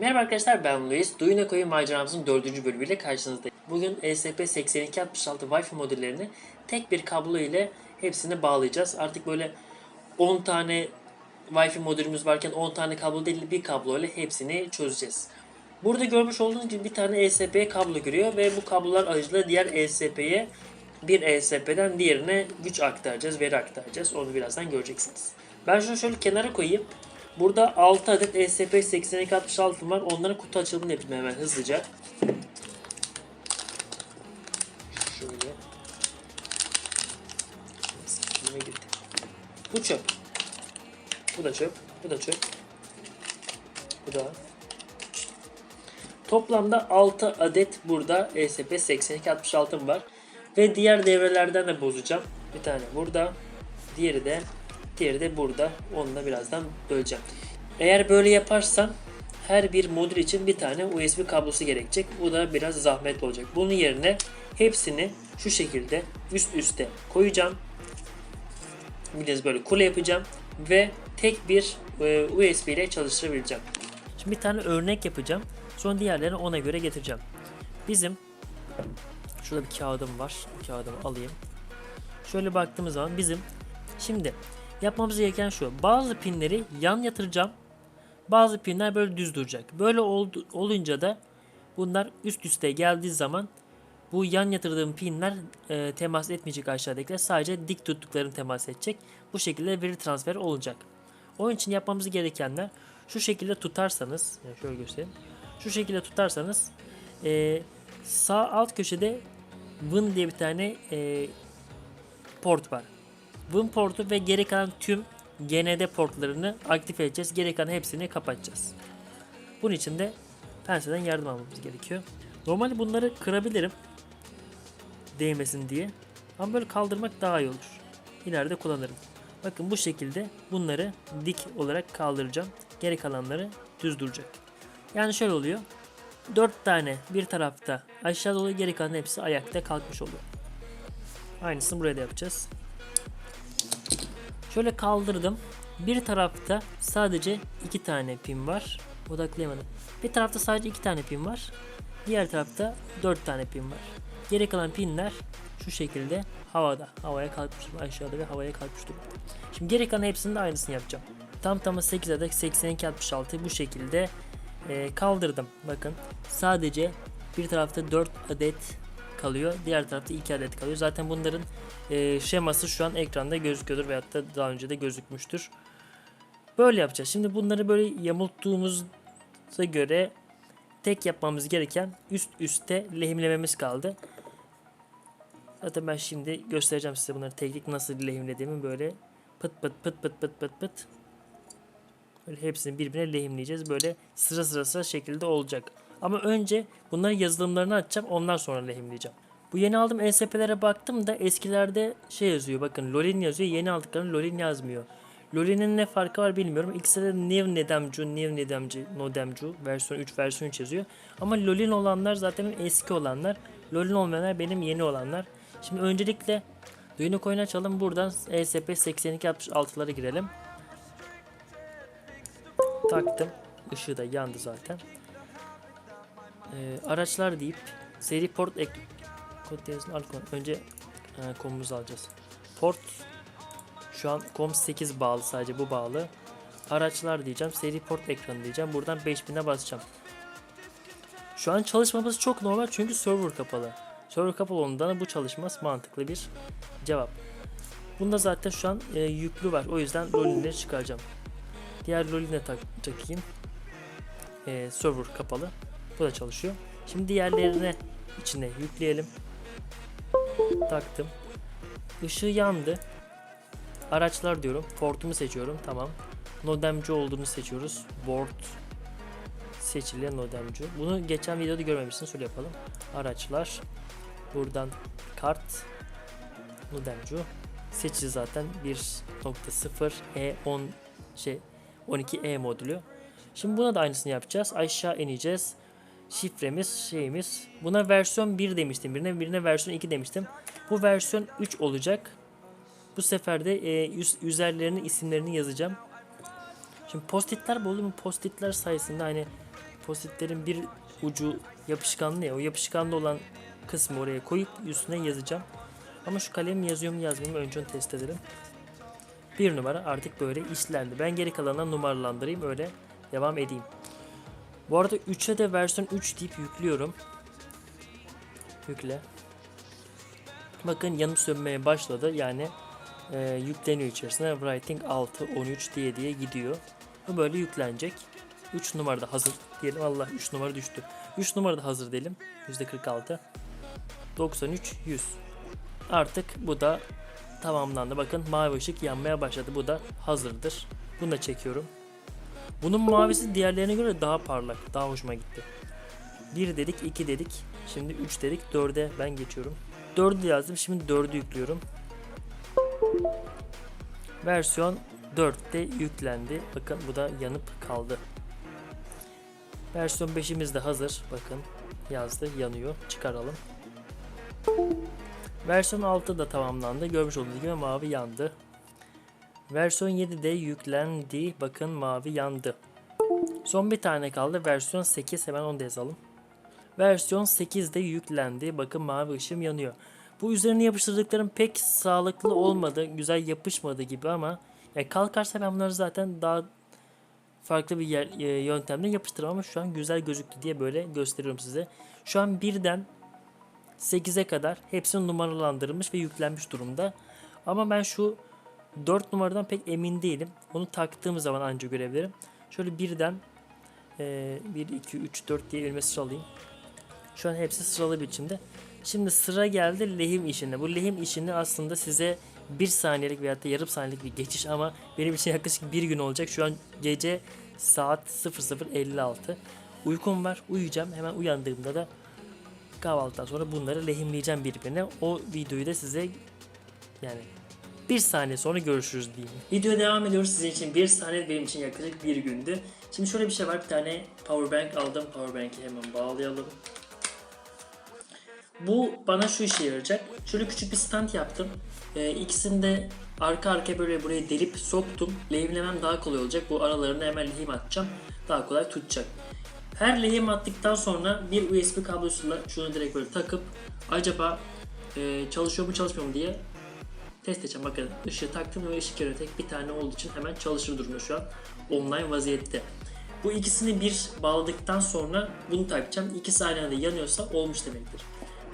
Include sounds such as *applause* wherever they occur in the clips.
Merhaba arkadaşlar ben Luis. Duyuna Koyu maceramızın dördüncü bölümüyle karşınızdayım. Bugün E ESP8266 Wi-Fi modellerini tek bir kablo ile hepsini bağlayacağız. Artık böyle 10 tane Wi-Fi modülümüz varken 10 tane kablo değil bir kablo ile hepsini çözeceğiz. Burada görmüş olduğunuz gibi bir tane ESP kablo giriyor ve bu kablolar aracılığıyla diğer ESP'ye bir ESP'den diğerine güç aktaracağız, veri aktaracağız. Onu birazdan göreceksiniz. Ben şunu şöyle kenara koyayım. Burada 6 adet E ESP8266 var. Onların kutu açılımını yapayım hemen hızlıca. Şöyle. Bu çöp. Bu da çöp. Bu da çöp. Bu da. Toplamda 6 adet burada E ESP8266 var. Ve diğer devrelerden de bozacağım. Bir tane burada. Diğeri de diğeri de burada. Onu da birazdan böleceğim. Eğer böyle yaparsam her bir modül için bir tane USB kablosu gerekecek. Bu da biraz zahmet olacak. Bunun yerine hepsini şu şekilde üst üste koyacağım. Biraz böyle kule yapacağım ve tek bir e, USB ile çalıştırabileceğim. Şimdi bir tane örnek yapacağım. Sonra diğerlerini ona göre getireceğim. Bizim şurada bir kağıdım var. Bu kağıdımı alayım. Şöyle baktığımız zaman bizim şimdi yapmamız gereken şu. Bazı pinleri yan yatıracağım. Bazı pinler böyle düz duracak. Böyle oldu, olunca da bunlar üst üste geldiği zaman bu yan yatırdığım pinler e, temas etmeyecek aşağıdakiler. Sadece dik tuttuklarını temas edecek. Bu şekilde veri transferi olacak. Onun için yapmamız gerekenler şu şekilde tutarsanız, şöyle göstereyim. Şu şekilde tutarsanız e, sağ alt köşede Win diye bir tane e, port var. Win portu ve geri kalan tüm GND portlarını aktif edeceğiz. Geri kalan hepsini kapatacağız. Bunun için de penseden yardım almamız gerekiyor. Normalde bunları kırabilirim. Değmesin diye. Ama böyle kaldırmak daha iyi olur. İleride kullanırım. Bakın bu şekilde bunları dik olarak kaldıracağım. Geri kalanları düz duracak. Yani şöyle oluyor. 4 tane bir tarafta aşağı doğru geri kalan hepsi ayakta kalkmış oluyor. Aynısını buraya da yapacağız. Şöyle kaldırdım. Bir tarafta sadece iki tane pin var. Odaklayamadım. Bir tarafta sadece iki tane pin var. Diğer tarafta dört tane pin var. Geri kalan pinler şu şekilde havada. Havaya kalkmış durumda. Aşağıda ve havaya kalkmış durumda. Şimdi geri kalan hepsinin de aynısını yapacağım. Tam tamı 8 adet 82 66 bu şekilde kaldırdım. Bakın sadece bir tarafta 4 adet kalıyor. Diğer tarafta 2 adet kalıyor. Zaten bunların e, şeması şu an ekranda gözüküyordur veyahut da daha önce de gözükmüştür. Böyle yapacağız. Şimdi bunları böyle yamulttuğumuza göre tek yapmamız gereken üst üste lehimlememiz kaldı. Zaten ben şimdi göstereceğim size bunları teknik nasıl lehimlediğimi böyle pıt pıt pıt pıt pıt pıt pıt Böyle hepsini birbirine lehimleyeceğiz. Böyle sıra sıra sıra şekilde olacak. Ama önce bunların yazılımlarını açacağım. Ondan sonra lehimleyeceğim. Bu yeni aldığım ESP'lere baktım da eskilerde şey yazıyor. Bakın Lolin yazıyor. Yeni aldıklarım Lolin yazmıyor. Lolin'in ne farkı var bilmiyorum. İkisi de New Nedemcu, New Nedemci, Nodemcu versiyon 3 versiyon 3 yazıyor. Ama Lolin olanlar zaten eski olanlar. Lolin olmayanlar benim yeni olanlar. Şimdi öncelikle Duyunu coin açalım. Buradan ESP 8266'lara girelim. Taktım. Işığı da yandı zaten. Ee, araçlar deyip seri port ek kod yazın al. Önce e, komumuzu alacağız. Port şu an com 8 bağlı sadece bu bağlı. Araçlar diyeceğim. Seri port ekranı diyeceğim. Buradan 5000'e basacağım. Şu an çalışmamız çok normal çünkü server kapalı. Server kapalı olduğundan bu çalışmaz mantıklı bir cevap. Bunda zaten şu an e, yüklü var. O yüzden lolinleri çıkaracağım. Diğer loline tak takayım. E, server kapalı. Bu da çalışıyor. Şimdi diğerlerine içine yükleyelim. Taktım. Işığı yandı. Araçlar diyorum. Portumu seçiyorum. Tamam. Nodemci olduğunu seçiyoruz. Board seçili nodemci. Bunu geçen videoda görmemişsiniz. Şöyle yapalım. Araçlar. Buradan kart. Nodemci. Seçili zaten 1.0 E10 şey 12E modülü. Şimdi buna da aynısını yapacağız. Aşağı ineceğiz. Şifremiz şeyimiz. Buna versiyon 1 demiştim. Birine birine versiyon 2 demiştim. Bu versiyon 3 olacak. Bu sefer de e, üzerlerinin isimlerini yazacağım. Şimdi postitler buldum. Postitler sayesinde hani Postitlerin bir ucu yapışkanlı ya. O yapışkanlı olan kısmı oraya koyup üstüne yazacağım. Ama şu kalem yazıyor mu yazmıyor mu önce test edelim. Bir numara artık böyle işlendi. Ben geri kalanına numaralandırayım öyle devam edeyim. Bu arada 3'e de versiyon 3 deyip yüklüyorum. Yükle. Bakın yanıp sönmeye başladı. Yani e, yükleniyor içerisine. Writing 6, 13 diye diye gidiyor. Bu böyle yüklenecek. 3 numarada hazır diyelim. Allah 3 numara düştü. 3 numarada hazır diyelim. %46. 93, 100. Artık bu da tamamlandı. Bakın mavi ışık yanmaya başladı. Bu da hazırdır. Bunu da çekiyorum. Bunun mavisi diğerlerine göre daha parlak. Daha hoşuma gitti. 1 dedik, 2 dedik. Şimdi 3 dedik. 4'e ben geçiyorum. 4'ü yazdım. Şimdi 4'ü yüklüyorum. Versiyon 4'te yüklendi. Bakın bu da yanıp kaldı. Versiyon 5'imiz de hazır. Bakın yazdı, yanıyor. Çıkaralım. Versiyon 6 da tamamlandı. Görmüş olduğunuz gibi mavi yandı. Versiyon 7 de yüklendi. Bakın mavi yandı. Son bir tane kaldı. Versiyon 8 hemen onu da yazalım. Versiyon 8 de yüklendi. Bakın mavi ışığım yanıyor. Bu üzerine yapıştırdıklarım pek sağlıklı olmadı. Güzel yapışmadı gibi ama yani kalkarsa ben bunları zaten daha farklı bir yer, e, yöntemle yapıştırırım ama şu an güzel gözüktü diye böyle gösteriyorum size. Şu an birden 8'e kadar hepsi numaralandırılmış ve yüklenmiş durumda. Ama ben şu 4 numaradan pek emin değilim. Onu taktığım zaman anca görebilirim. Şöyle birden e, 1, 2, 3, 4 diye elime sıralayayım. Şu an hepsi sıralı biçimde. Şimdi sıra geldi lehim işine. Bu lehim işini aslında size bir saniyelik veyahut da yarım saniyelik bir geçiş ama benim için yaklaşık bir gün olacak. Şu an gece saat 00.56. Uykum var. Uyuyacağım. Hemen uyandığımda da kahvaltıdan sonra bunları lehimleyeceğim birbirine. O videoyu da size yani bir saniye sonra görüşürüz diyeyim. Videoya devam ediyoruz. Sizin için bir saniye benim için yaklaşık bir gündü. Şimdi şöyle bir şey var. Bir tane powerbank aldım. Powerbank'i hemen bağlayalım. Bu bana şu işe yarayacak. Şöyle küçük bir stand yaptım. Ee, ikisini de arka arkaya böyle buraya delip soktum. Lehimlemem daha kolay olacak. Bu aralarına hemen lehim atacağım. Daha kolay tutacak. Her lehim attıktan sonra bir USB kablosuyla şunu direkt böyle takıp acaba e, çalışıyor mu çalışmıyor mu diye test edeceğim. Bakın ışığı taktım ve ışık yanıyor. Tek bir tane olduğu için hemen çalışır durumda şu an. Online vaziyette. Bu ikisini bir bağladıktan sonra bunu takacağım. İkisi aynı anda yanıyorsa olmuş demektir.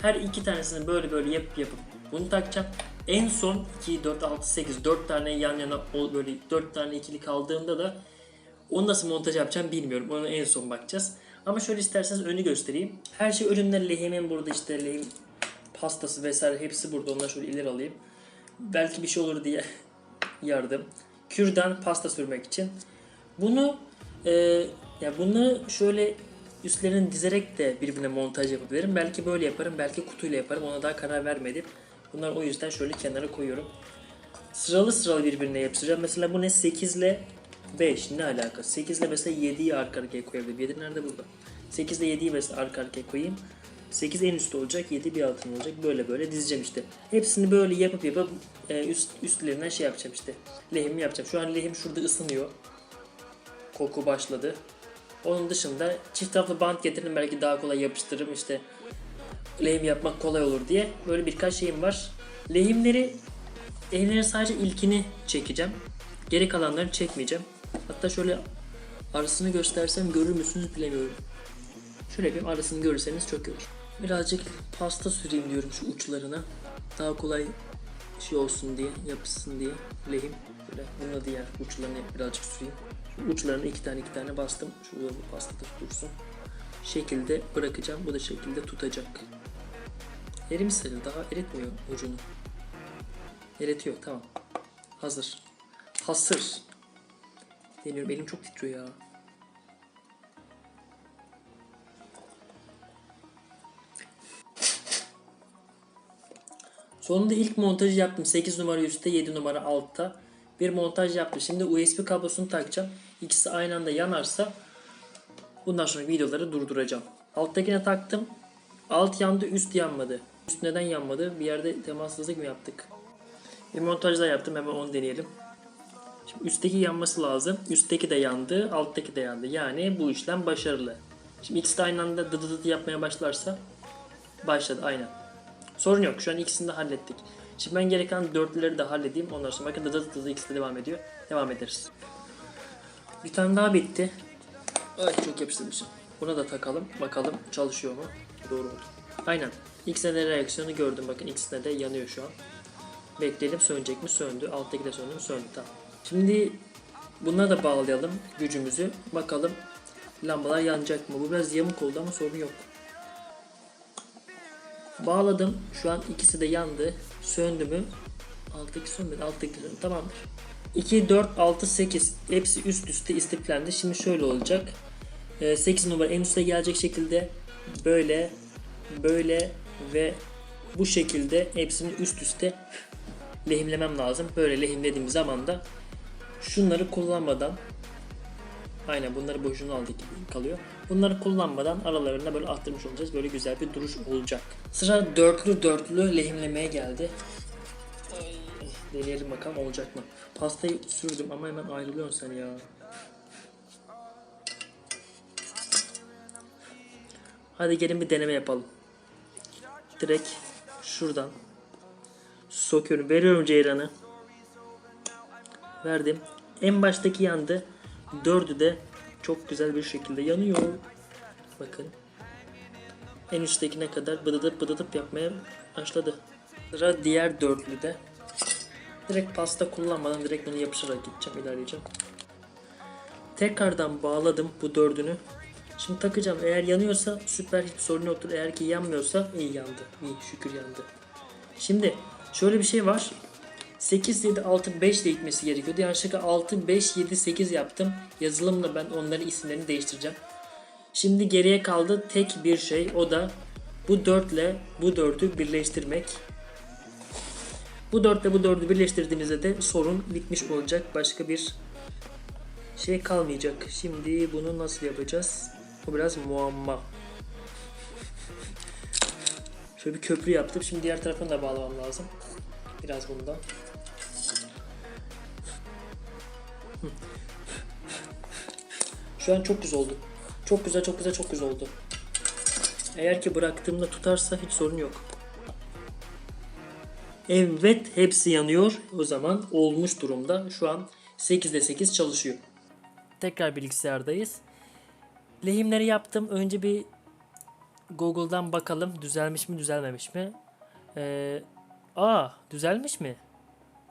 Her iki tanesini böyle böyle yapıp yapıp bunu takacağım. En son 2, 4, 6, 8, 4 tane yan yana böyle 4 tane ikili kaldığında da onu nasıl montaj yapacağım bilmiyorum. Onu en son bakacağız. Ama şöyle isterseniz önü göstereyim. Her şey önümde lehimin burada işte lehim pastası vesaire hepsi burada. Onları şöyle ileri alayım. Belki bir şey olur diye *laughs* yardım. Kürdan pasta sürmek için. Bunu e, ya bunu şöyle üstlerini dizerek de birbirine montaj yapabilirim. Belki böyle yaparım, belki kutuyla yaparım. Ona daha karar vermedim. Bunları o yüzden şöyle kenara koyuyorum. Sıralı sıralı birbirine yapıştıracağım. Mesela bu ne? 8 ile 5 ne alaka? 8 ile mesela 7'yi arka arkaya koyabilirim. 7 nerede burada? 8 ile 7'yi mesela arka arkaya koyayım. 8 en üstte olacak, 7 bir altında olacak. Böyle böyle dizeceğim işte. Hepsini böyle yapıp yapıp e, üst üstlerinden şey yapacağım işte. Lehim yapacağım. Şu an lehim şurada ısınıyor. Koku başladı. Onun dışında çift taraflı bant getirdim belki daha kolay yapıştırırım işte lehim yapmak kolay olur diye. Böyle birkaç şeyim var. Lehimleri Elimlerin sadece ilkini çekeceğim. Geri kalanlarını çekmeyeceğim. Hatta şöyle arasını göstersem görür müsünüz bilemiyorum. Şöyle yapayım arasını görürseniz çok iyi olur. Birazcık pasta süreyim diyorum şu uçlarına. Daha kolay şey olsun diye, yapışsın diye lehim. Böyle bununla diğer uçlarını birazcık süreyim. Şu uçlarına iki tane iki tane bastım. Şurada bu pasta da dursun. Şekilde bırakacağım. Bu da şekilde tutacak. Sayılır. Daha eritmiyor ucunu. Eritiyor tamam. Hazır. Hasır. Deniyorum elim çok titriyor ya. Sonunda ilk montajı yaptım. 8 numara üstte 7 numara altta. Bir montaj yaptım. Şimdi USB kablosunu takacağım. İkisi aynı anda yanarsa bundan sonra videoları durduracağım. Alttakine taktım. Alt yandı üst yanmadı. Üst neden yanmadı? Bir yerde temassızlık mı yaptık? Bir montaj daha yaptım hemen onu deneyelim. Şimdi üstteki yanması lazım. Üstteki de yandı, alttaki de yandı. Yani bu işlem başarılı. Şimdi ikisi de aynı anda dı dı dı yapmaya başlarsa başladı aynen. Sorun yok. Şu an ikisini de hallettik. Şimdi ben gereken dörtlüleri de halledeyim. Ondan sonra bakın dı dı dı ikisi de devam ediyor. Devam ederiz. Bir tane daha bitti. Ay çok yapıştırmışım. Buna da takalım. Bakalım çalışıyor mu? Doğru oldu. Aynen. İkisine reaksiyonu gördüm. Bakın ikisine de yanıyor şu an. Bekleyelim sönecek mi? Söndü. Alttaki de söndü mü? Söndü. Tamam. Şimdi bunları da bağlayalım gücümüzü. Bakalım lambalar yanacak mı? Bu biraz yamuk oldu ama sorun yok. Bağladım. Şu an ikisi de yandı. Söndü mü? Alttaki sönmedi. Alttaki söndü. Tamamdır. 2, 4, 6, 8 hepsi üst üste istiflendi. Şimdi şöyle olacak. Ee, 8 numara en üste gelecek şekilde böyle böyle ve bu şekilde hepsini üst üste lehimlemem lazım. Böyle lehimlediğim zaman da şunları kullanmadan aynen bunları boşuna aldık kalıyor. Bunları kullanmadan aralarında böyle attırmış olacağız. Böyle güzel bir duruş olacak. Sıra dörtlü dörtlü lehimlemeye geldi. Deneyelim bakalım olacak mı? Pastayı sürdüm ama hemen ayrılıyorsun sen ya. Hadi gelin bir deneme yapalım. Direkt şuradan sokuyorum. Veriyorum ceyranı. Verdim. En baştaki yandı. Dördü de çok güzel bir şekilde yanıyor. Bakın. En üsttekine kadar bıdıdıp bıdıdıp yapmaya başladı. Sıra diğer dörtlüde. Direkt pasta kullanmadan direkt bunu yapışarak gideceğim, ilerleyeceğim. Tekrardan bağladım bu dördünü. Şimdi takacağım. Eğer yanıyorsa süper hiç sorun yoktur. Eğer ki yanmıyorsa iyi yandı. İyi şükür yandı. Şimdi şöyle bir şey var. 8, 7, 6, 5 ile gitmesi gerekiyordu. Yanlışlıkla 6, 5, 7, 8 yaptım. Yazılımla ben onların isimlerini değiştireceğim. Şimdi geriye kaldı tek bir şey. O da bu 4 ile bu 4'ü birleştirmek. Bu 4 ile bu 4'ü birleştirdiğimizde de sorun bitmiş olacak. Başka bir şey kalmayacak. Şimdi bunu nasıl yapacağız? Bu biraz muamma. Şöyle bir köprü yaptım. Şimdi diğer tarafını da bağlamam lazım. Biraz bundan. Şu an çok güzel oldu. Çok güzel, çok güzel, çok güzel oldu. Eğer ki bıraktığımda tutarsa hiç sorun yok. Evet, hepsi yanıyor. O zaman olmuş durumda. Şu an 8'de 8 çalışıyor. Tekrar bilgisayardayız. Lehimleri yaptım. Önce bir Google'dan bakalım düzelmiş mi düzelmemiş mi. Ee, aa düzelmiş mi?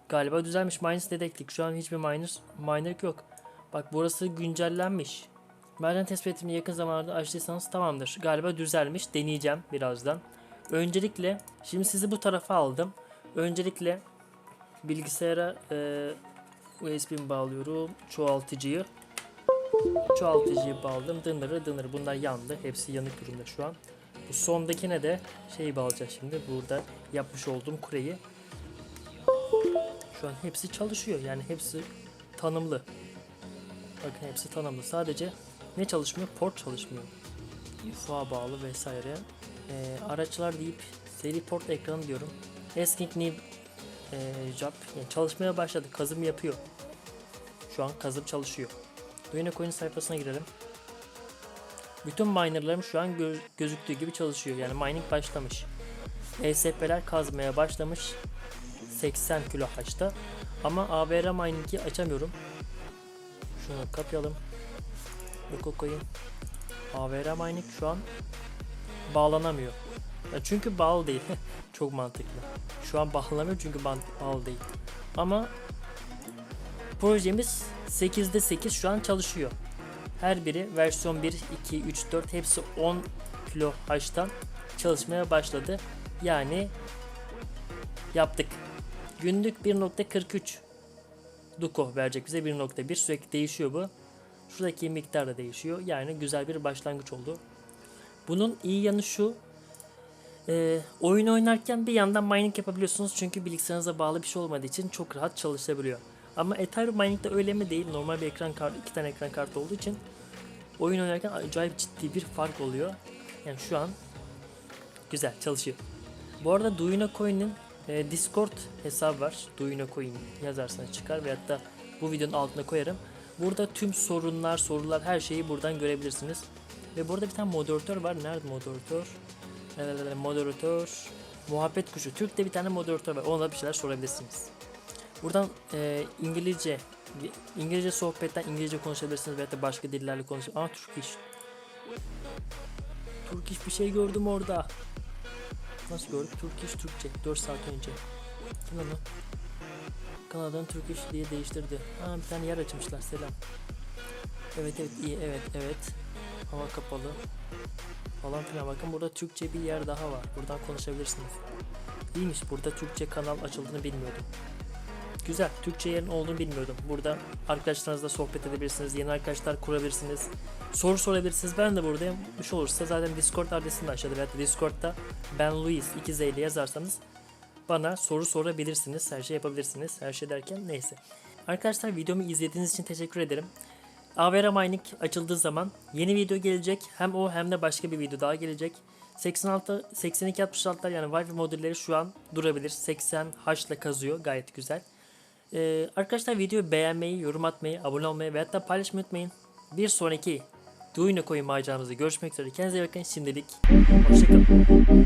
Galiba düzelmiş. Minus dedektik. Şu an hiçbir minus, minor yok. Bak burası güncellenmiş. Maden tespit etimi yakın zamanlarda açtıysanız tamamdır. Galiba düzelmiş. Deneyeceğim birazdan. Öncelikle şimdi sizi bu tarafa aldım. Öncelikle bilgisayara e, USB'mi bağlıyorum. Çoğaltıcıyı. Çoğaltıcıyı bağladım. Dınırı dınırı. Bunlar yandı. Hepsi yanık durumda şu an. Bu sondakine de şey bağlayacağız şimdi. Burada yapmış olduğum kureyi. Şu an hepsi çalışıyor. Yani hepsi tanımlı. Bakın hepsi tanımlı. Sadece ne çalışmıyor? Port çalışmıyor. UFA bağlı vesaire. Ee, araçlar deyip seri port ekranı diyorum. Asking new e, job. Yani çalışmaya başladı. Kazım yapıyor. Şu an kazım çalışıyor. Duyuna Coin sayfasına girelim. Bütün minerlarım şu an gö- gözüktüğü gibi çalışıyor. Yani mining başlamış. ESP'ler kazmaya başlamış. 80 kilo haçta. Ama ABR mining'i açamıyorum. Şunu kapayalım. Yok koyayım. AVR mining şu an bağlanamıyor. Ya çünkü bağlı değil. *laughs* Çok mantıklı. Şu an bağlanamıyor çünkü bağlı değil. Ama projemiz 8'de 8 şu an çalışıyor. Her biri versiyon 1, 2, 3, 4 hepsi 10 kilo H'tan çalışmaya başladı. Yani yaptık. Günlük 1.43 Duko verecek bize 1.1 sürekli değişiyor bu. Şuradaki miktar da değişiyor. Yani güzel bir başlangıç oldu. Bunun iyi yanı şu. E, oyun oynarken bir yandan mining yapabiliyorsunuz. Çünkü bilgisayarınıza bağlı bir şey olmadığı için çok rahat çalışabiliyor. Ama Ethereum mining'de öyle mi değil. Normal bir ekran kartı, iki tane ekran kartı olduğu için oyun oynarken acayip ciddi bir fark oluyor. Yani şu an güzel çalışıyor. Bu arada Duyuna Coin'in e, Discord hesabı var. Duyuna Coin yazarsanız çıkar veyahut da bu videonun altına koyarım. Burada tüm sorunlar, sorular her şeyi buradan görebilirsiniz. Ve burada bir tane moderatör var. Nerede moderatör? Ee, moderatör. Muhabbet kuşu. Türk'te bir tane moderatör var. Ona bir şeyler sorabilirsiniz. Buradan e, İngilizce İngilizce sohbetten İngilizce konuşabilirsiniz veya da başka dillerle konuşabilirsiniz. Aa Türk iş. Türk iş bir şey gördüm orada. Nasıl gördük? Türk iş Türkçe. 4 saat önce. Kim lan Türk iş diye değiştirdi. Ha bir tane yer açmışlar. Selam. Evet evet iyi evet evet. Hava kapalı. Falan filan bakın burada Türkçe bir yer daha var. Buradan konuşabilirsiniz. İyiymiş burada Türkçe kanal açıldığını bilmiyordum. Güzel. Türkçe yerin olduğunu bilmiyordum. Burada arkadaşlarınızla sohbet edebilirsiniz. Yeni arkadaşlar kurabilirsiniz. Soru sorabilirsiniz. Ben de buradayım. Bir şey olursa zaten Discord adresini de aşağıda veya da Discord'da ben Luis 2 Z ile yazarsanız bana soru sorabilirsiniz. Her şey yapabilirsiniz. Her şey derken neyse. Arkadaşlar videomu izlediğiniz için teşekkür ederim. AVR Mining açıldığı zaman yeni video gelecek. Hem o hem de başka bir video daha gelecek. 86 82 66'lar yani Wi-Fi modülleri şu an durabilir. 80 H ile kazıyor. Gayet güzel. Ee, arkadaşlar videoyu beğenmeyi, yorum atmayı, abone olmayı ve hatta paylaşmayı unutmayın. Bir sonraki Duyuna koyun maceramızda görüşmek üzere. Kendinize iyi bakın. Şimdilik hoşçakalın.